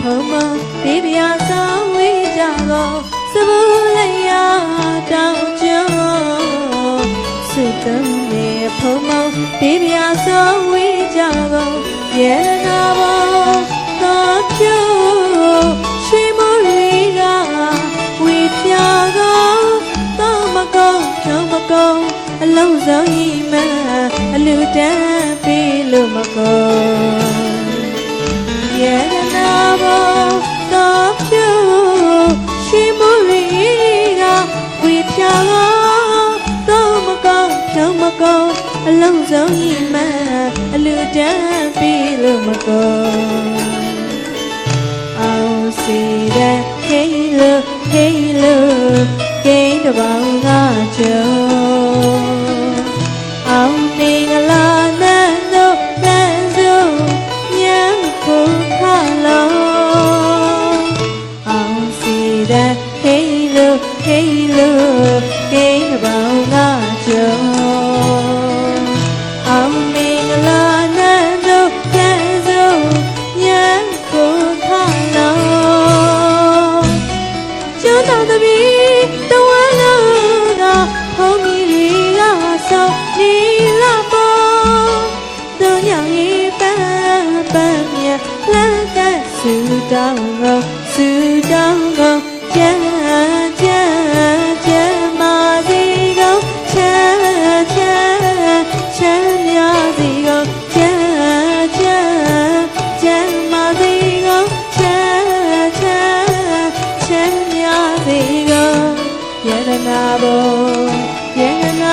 ဖုံမဘေးပြာဆောင်ဝေးကြတော့စဘူးလျာတောင်းချင်စုတုံးနေဖုံမဘေးပြာဆောင်ဝေးကြတော့ရေနာဘော အလုံးစုံဤမအလူတန်းပေးလို့မကောယေနာဘောတော့ဖြူရှိမရီကဝေဖြာကတော့မကောင်းချုံမကောင်းအလုံးစုံဤမအလူတန်းပေးလို့မကောအောင်စီတဲ့ Hey look Hey look ကိန်းတစ်ပေါ စီတဲ့ Hey look Hey look ကိန်းတစ်ပေါင်းကကြုံအောင်နေကလာနဲ့တို့လမ်းစုံညံကို ခလုံးကျွန်းတော်သမီးတဝမ်းလုံးကဖုံးမီတွေကဆောက်နေလာပေါ်သူညောင်ရီပန်းပန်းမြလမ်းကဆူတောင်းကိုဆူတောင်းကိုကျန်ကျန်ကျန်မာစီကိုချမ်းချမ်းချမ်းများစီကိုချမ်းချမ်းချမ်းမာစီကိုချမ်းချမ်းချမ်းများစီကိုယရနာဘောယရနာ